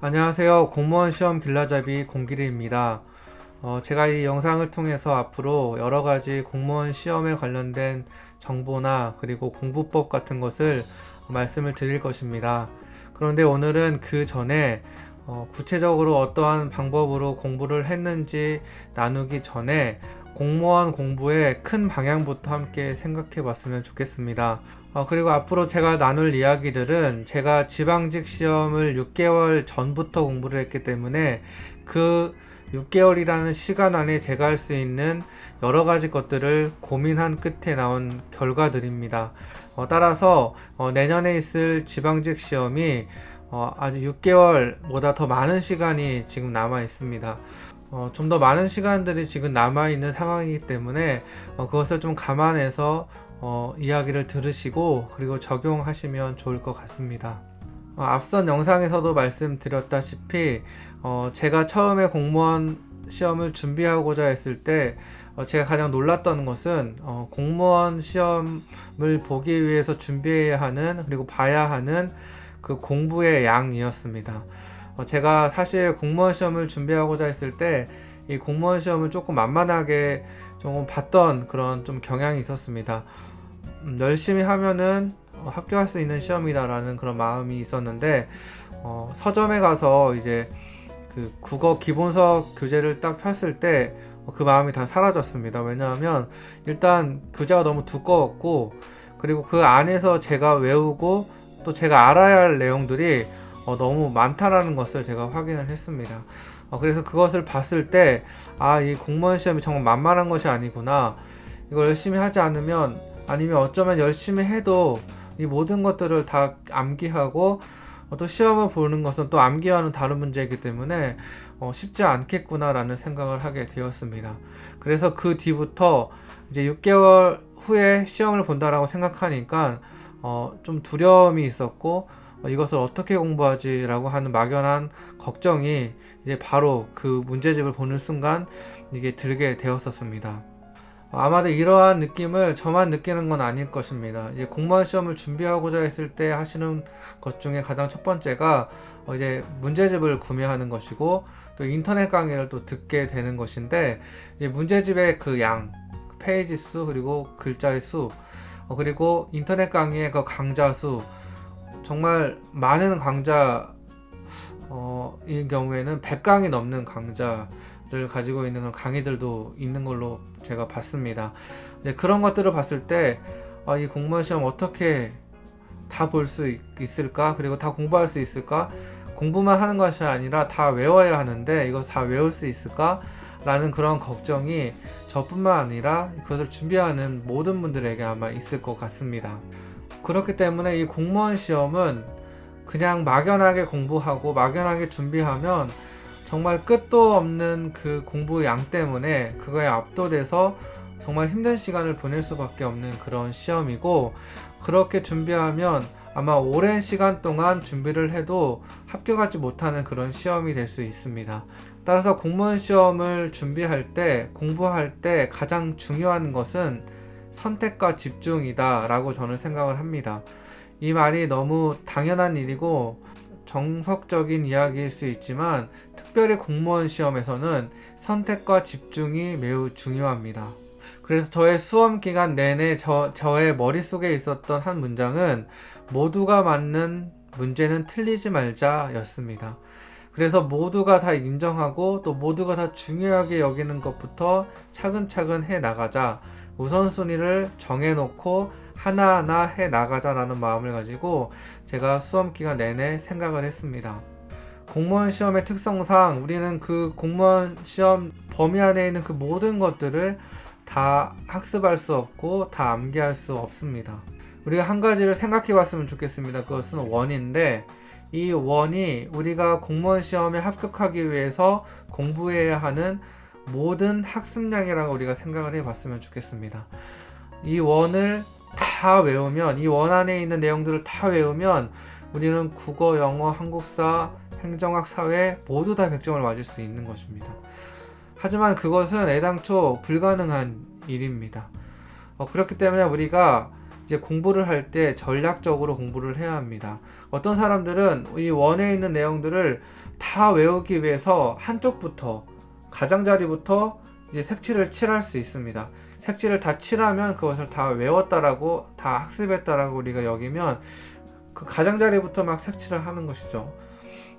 안녕하세요. 공무원 시험 길라잡이 공길이입니다. 어, 제가 이 영상을 통해서 앞으로 여러 가지 공무원 시험에 관련된 정보나 그리고 공부법 같은 것을 말씀을 드릴 것입니다. 그런데 오늘은 그 전에 어, 구체적으로 어떠한 방법으로 공부를 했는지 나누기 전에 공무원 공부의 큰 방향부터 함께 생각해 봤으면 좋겠습니다. 어, 그리고 앞으로 제가 나눌 이야기들은 제가 지방직 시험을 6개월 전부터 공부를 했기 때문에 그 6개월이라는 시간 안에 제가 할 수 있는 여러 가지 것들을 고민한 끝에 나온 결과들입니다. 어, 따라서 어, 내년에 있을 지방직 시험이 어, 아주 6개월보다 더 많은 시간이 지금 남아 있습니다. 어, 좀 더 많은 시간들이 지금 남아 있는 상황이기 때문에 어, 그것을 좀 감안해서 어, 이야기를 들으시고 그리고 적용하시면 좋을 것 같습니다. 어, 앞선 영상에서도 말씀드렸다시피 어, 제가 처음에 공무원 시험을 준비하고자 했을 때 어, 제가 가장 놀랐던 것은 어, 공무원 시험을 보기 위해서 준비해야 하는 그리고 봐야 하는 그 공부의 양이었습니다. 어, 제가 사실 공무원 시험을 준비하고자 했을 때 이 공무원 시험을 조금 만만하게 조금 봤던 그런 좀 경향이 있었습니다. 음, 열심히 하면은 어, 합격할 수 있는 시험이다라는 그런 마음이 있었는데 어, 서점에 가서 이제 그 국어 기본서 교재를 딱 폈을 때 그 마음이 다 사라졌습니다. 왜냐하면 일단 교재가 너무 두꺼웠고 그리고 그 안에서 제가 외우고 또 제가 알아야 할 내용들이 어, 너무 많다라는 것을 제가 확인을 했습니다. 어, 그래서 그것을 봤을 때, 아, 이 공무원 시험이 정말 만만한 것이 아니구나. 이걸 열심히 하지 않으면, 아니면 어쩌면 열심히 해도 이 모든 것들을 다 암기하고, 어, 또 시험을 보는 것은 또 암기와는 다른 문제이기 때문에 어, 쉽지 않겠구나라는 생각을 하게 되었습니다. 그래서 그 뒤부터 이제 6개월 후에 시험을 본다라고 생각하니까 어, 좀 두려움이 있었고 어, 이것을 어떻게 공부하지라고 하는 막연한 걱정이 이제 바로 그 문제집을 보는 순간 이게 들게 되었었습니다. 어, 아마도 이러한 느낌을 저만 느끼는 건 아닐 것입니다. 이제 공무원 시험을 준비하고자 했을 때 하시는 것 중에 가장 첫 번째가 어, 이제 문제집을 구매하는 것이고 또 인터넷 강의를 또 듣게 되는 것인데 문제집의 그 양, 페이지 수 그리고 글자의 수 어, 그리고 인터넷 강의의 그 강좌 수 정말 많은 강좌 어, 이 경우에는 100강이 넘는 강좌를 가지고 있는 그런 강의들도 있는 걸로 제가 봤습니다. 이제 그런 것들을 봤을 때, 아, 이 공무원 시험 어떻게 다 볼 수 있을까? 그리고 다 공부할 수 있을까? 공부만 하는 것이 아니라 다 외워야 하는데 이거 다 외울 수 있을까? 라는 그런 걱정이 저뿐만 아니라 그것을 준비하는 모든 분들에게 아마 있을 것 같습니다. 그렇기 때문에 이 공무원 시험은 그냥 막연하게 공부하고 막연하게 준비하면 정말 끝도 없는 그 공부 양 때문에 그거에 압도돼서 정말 힘든 시간을 보낼 수밖에 없는 그런 시험이고 그렇게 준비하면 아마 오랜 시간 동안 준비를 해도 합격하지 못하는 그런 시험이 될 수 있습니다. 따라서 공무원 시험을 준비할 때, 공부할 때 가장 중요한 것은 선택과 집중이다라고 저는 생각을 합니다. 이 말이 너무 당연한 일이고 정석적인 이야기일 수 있지만 특별히 공무원 시험에서는 선택과 집중이 매우 중요합니다. 그래서 저의 수험 기간 내내 저, 저의 머릿속에 있었던 한 문장은 모두가 맞는 문제는 틀리지 말자 였습니다. 그래서 모두가 다 인정하고 또 모두가 다 중요하게 여기는 것부터 차근차근 해 나가자. 우선순위를 정해놓고 하나하나 해 나가자라는 마음을 가지고 제가 수험 기간 내내 생각을 했습니다. 공무원 시험의 특성상 우리는 그 공무원 시험 범위 안에 있는 그 모든 것들을 다 학습할 수 없고 다 암기할 수 없습니다. 우리가 한 가지를 생각해 봤으면 좋겠습니다. 그것은 원인데 이 원이 우리가 공무원 시험에 합격하기 위해서 공부해야 하는 모든 학습량이라고 우리가 생각을 해 봤으면 좋겠습니다. 이 원을 다 외우면, 이 원 안에 있는 내용들을 다 외우면 우리는 국어, 영어, 한국사, 행정학, 사회 모두 다 100점을 맞을 수 있는 것입니다. 하지만 그것은 애당초 불가능한 일입니다. 어, 그렇기 때문에 우리가 이제 공부를 할 때 전략적으로 공부를 해야 합니다. 어떤 사람들은 이 원에 있는 내용들을 다 외우기 위해서 한쪽부터 가장자리부터 이제 색칠을 칠할 수 있습니다. 색칠을 다 칠하면 그것을 다 외웠다라고 다 학습했다라고 우리가 여기면 그 가장자리부터 막 색칠을 하는 것이죠.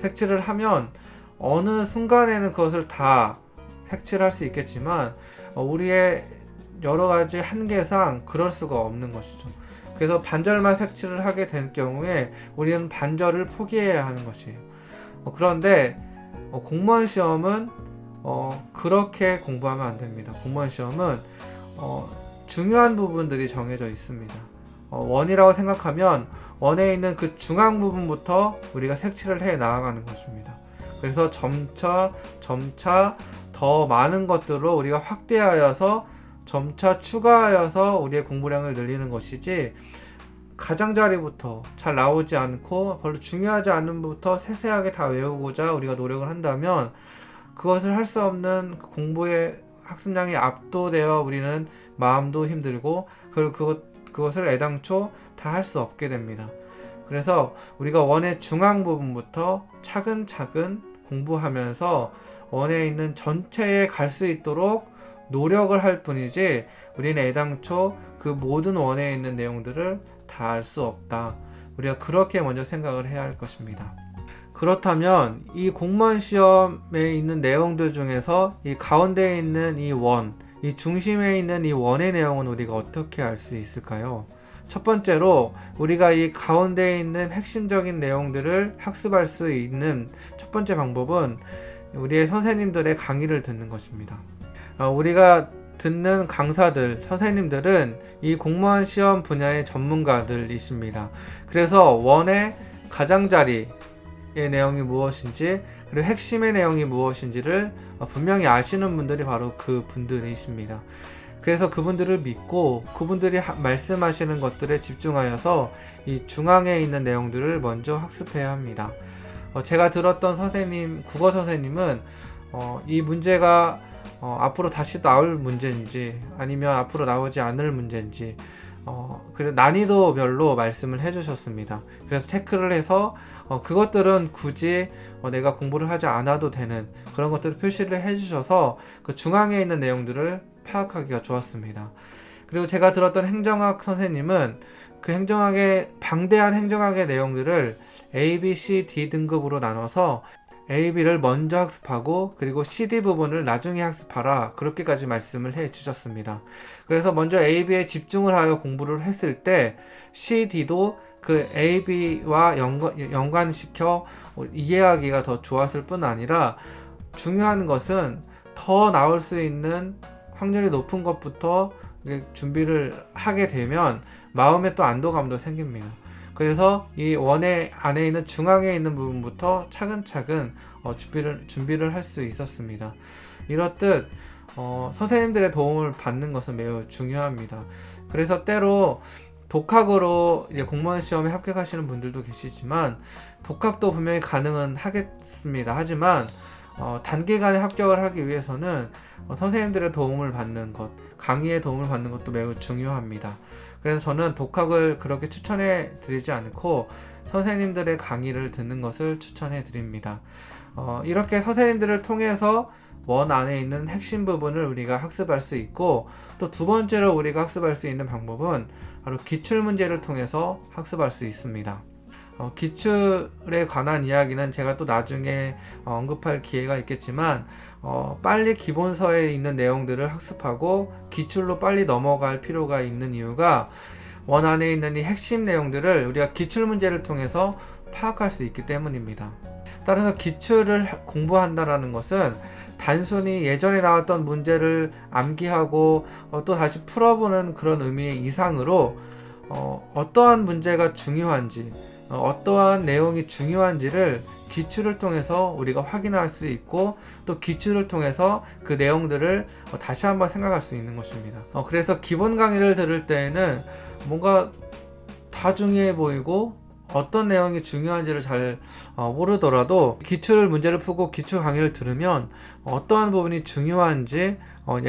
색칠을 하면 어느 순간에는 그것을 다 색칠할 수 있겠지만 어, 우리의 여러 가지 한계상 그럴 수가 없는 것이죠. 그래서 반절만 색칠을 하게 될 경우에 우리는 반절을 포기해야 하는 것이에요. 어, 그런데 어, 공무원 시험은 어, 그렇게 공부하면 안 됩니다. 공무원 시험은 어, 중요한 부분들이 정해져 있습니다. 어, 원이라고 생각하면 원에 있는 그 중앙 부분부터 우리가 색칠을 해 나아가는 것입니다. 그래서 점차 점차 더 많은 것들로 우리가 확대하여서 점차 추가하여서 우리의 공부량을 늘리는 것이지 가장자리부터 잘 나오지 않고 별로 중요하지 않은 부터 세세하게 다 외우고자 우리가 노력을 한다면 그것을 할 수 없는 그 공부의 학습량이 압도되어 우리는 마음도 힘들고 그리고 그것, 그것을 애당초 다 할 수 없게 됩니다. 그래서 우리가 원의 중앙 부분부터 차근차근 공부하면서 원에 있는 전체에 갈 수 있도록 노력을 할 뿐이지 우리는 애당초 그 모든 원에 있는 내용들을 다 알 수 없다. 우리가 그렇게 먼저 생각을 해야 할 것입니다. 그렇다면 이 공무원 시험에 있는 내용들 중에서 이 가운데에 있는 이 원, 이 중심에 있는 이 원의 내용은 우리가 어떻게 알 수 있을까요? 첫 번째로 우리가 이 가운데에 있는 핵심적인 내용들을 학습할 수 있는 첫 번째 방법은 우리의 선생님들의 강의를 듣는 것입니다. 어, 우리가 듣는 강사들, 선생님들은 이 공무원 시험 분야의 전문가들이십니다. 그래서 원의 가장자리의 내용이 무엇인지, 그리고 핵심의 내용이 무엇인지를 어, 분명히 아시는 분들이 바로 그 분들이십니다. 그래서 그분들을 믿고 그분들이 하- 말씀하시는 것들에 집중하여서 이 중앙에 있는 내용들을 먼저 학습해야 합니다. 어, 제가 들었던 선생님, 국어 선생님은 어, 이 문제가 어, 앞으로 다시 나올 문제인지 아니면 앞으로 나오지 않을 문제인지 어, 그래 난이도별로 말씀을 해주셨습니다. 그래서 체크를 해서 어, 그것들은 굳이 어, 내가 공부를 하지 않아도 되는 그런 것들을 표시를 해주셔서 그 중앙에 있는 내용들을 파악하기가 좋았습니다. 그리고 제가 들었던 행정학 선생님은 그 행정학의 방대한 행정학의 내용들을 A, B, C, D 등급으로 나눠서 A, B를 먼저 학습하고 그리고 CD 부분을 나중에 학습하라 그렇게까지 말씀을 해 주셨습니다. 그래서 먼저 A, B에 집중을 하여 공부를 했을 때 C, D도 그 A, B와 연관, 연관시켜 이해하기가 더 좋았을 뿐 아니라 중요한 것은 더 나올 수 있는 확률이 높은 것부터 준비를 하게 되면 마음에 또 안도감도 생깁니다. 그래서 이 원의 안에 있는 중앙에 있는 부분부터 차근차근 어, 준비를 준비를 할 수 있었습니다. 이렇듯 어, 선생님들의 도움을 받는 것은 매우 중요합니다. 그래서 때로 독학으로 이제 공무원 시험에 합격하시는 분들도 계시지만 독학도 분명히 가능은 하겠습니다. 하지만 어, 단기간에 합격을 하기 위해서는 어, 선생님들의 도움을 받는 것, 강의의 도움을 받는 것도 매우 중요합니다. 그래서 저는 독학을 그렇게 추천해 드리지 않고 선생님들의 강의를 듣는 것을 추천해 드립니다. 어, 이렇게 선생님들을 통해서 원 안에 있는 핵심 부분을 우리가 학습할 수 있고 또 두 번째로 우리가 학습할 수 있는 방법은 바로 기출 문제를 통해서 학습할 수 있습니다. 어, 기출에 관한 이야기는 제가 또 나중에 어, 언급할 기회가 있겠지만 어, 빨리 기본서에 있는 내용들을 학습하고 기출로 빨리 넘어갈 필요가 있는 이유가 원 안에 있는 이 핵심 내용들을 우리가 기출 문제를 통해서 파악할 수 있기 때문입니다. 따라서 기출을 하- 공부한다라는 것은 단순히 예전에 나왔던 문제를 암기하고 어, 또 다시 풀어보는 그런 의미의 이상으로 어, 어떠한 문제가 중요한지 어, 어떠한 내용이 중요한지를 기출을 통해서 우리가 확인할 수 있고 또 기출을 통해서 그 내용들을 어, 다시 한번 생각할 수 있는 것입니다. 어, 그래서 기본 강의를 들을 때에는 뭔가 다 중요해 보이고 어떤 내용이 중요한지를 잘 어, 모르더라도 기출 문제를 풀고 기출 강의를 들으면 어떠한 부분이 중요한지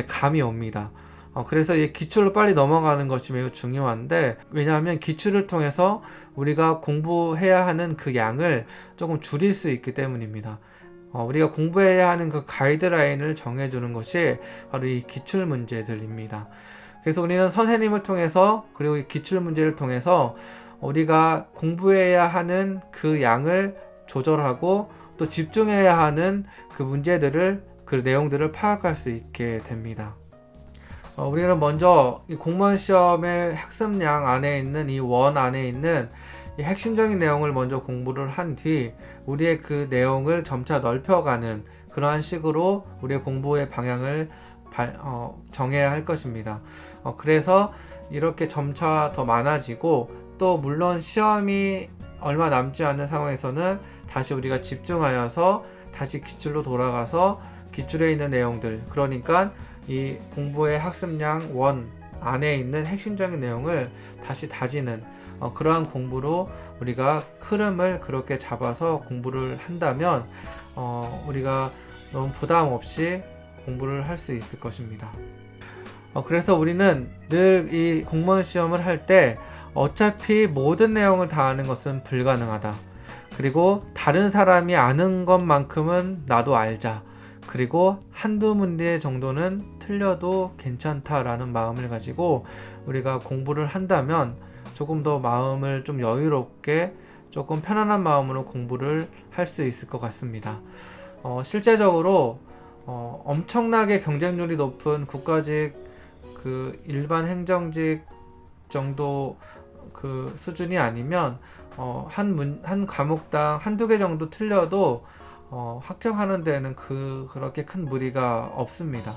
감이 옵니다. 어, 그래서 이 기출로 빨리 넘어가는 것이 매우 중요한데 왜냐하면 기출을 통해서 우리가 공부해야 하는 그 양을 조금 줄일 수 있기 때문입니다. 어, 우리가 공부해야 하는 그 가이드라인을 정해주는 것이 바로 이 기출 문제들입니다. 그래서 우리는 선생님을 통해서 그리고 이 기출 문제를 통해서 우리가 공부해야 하는 그 양을 조절하고 또 집중해야 하는 그 문제들을 그 내용들을 파악할 수 있게 됩니다. 어, 우리는 먼저 이 공무원 시험의 학습량 안에 있는 이 원 안에 있는 이 핵심적인 내용을 먼저 공부를 한 뒤 우리의 그 내용을 점차 넓혀가는 그러한 식으로 우리의 공부의 방향을 발- 어, 정해야 할 것입니다. 어, 그래서 이렇게 점차 더 많아지고 또 물론 시험이 얼마 남지 않은 상황에서는 다시 우리가 집중하여서 다시 기출로 돌아가서 기출에 있는 내용들 그러니까 이 공부의 학습량 원 안에 있는 핵심적인 내용을 다시 다지는 어, 그러한 공부로 우리가 흐름을 그렇게 잡아서 공부를 한다면 어, 우리가 너무 부담 없이 공부를 할 수 있을 것입니다. 어, 그래서 우리는 늘 이 공무원 시험을 할 때 어차피 모든 내용을 다 아는 것은 불가능하다. 그리고 다른 사람이 아는 것만큼은 나도 알자. 그리고 한두 문제 정도는 틀려도 괜찮다라는 마음을 가지고 우리가 공부를 한다면 조금 더 마음을 좀 여유롭게 조금 편안한 마음으로 공부를 할 수 있을 것 같습니다. 어, 실제적으로 어, 엄청나게 경쟁률이 높은 국가직 그 일반 행정직 정도 그 수준이 아니면 어, 한 문, 한 과목당 한두 개 정도 틀려도 어, 합격하는 데는 그 그렇게 큰 무리가 없습니다.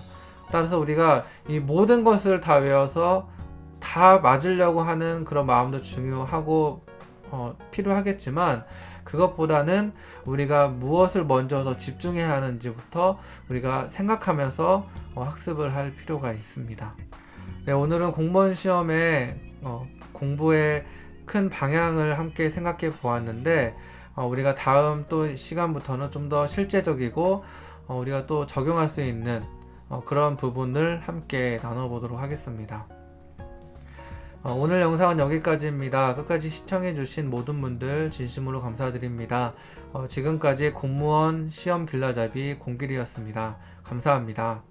따라서 우리가 이 모든 것을 다 외워서 다 맞으려고 하는 그런 마음도 중요하고 어, 필요하겠지만 그것보다는 우리가 무엇을 먼저 더 집중해야 하는지부터 우리가 생각하면서 어, 학습을 할 필요가 있습니다. 네, 오늘은 공무원 시험에 어, 공부의 큰 방향을 함께 생각해 보았는데 어, 우리가 다음 또 시간부터는 좀 더 실제적이고 어, 우리가 또 적용할 수 있는 어, 그런 부분을 함께 나눠보도록 하겠습니다. 어, 오늘 영상은 여기까지입니다. 끝까지 시청해주신 모든 분들 진심으로 감사드립니다. 어, 지금까지 공무원 시험 길라잡이 공길이었습니다. 감사합니다.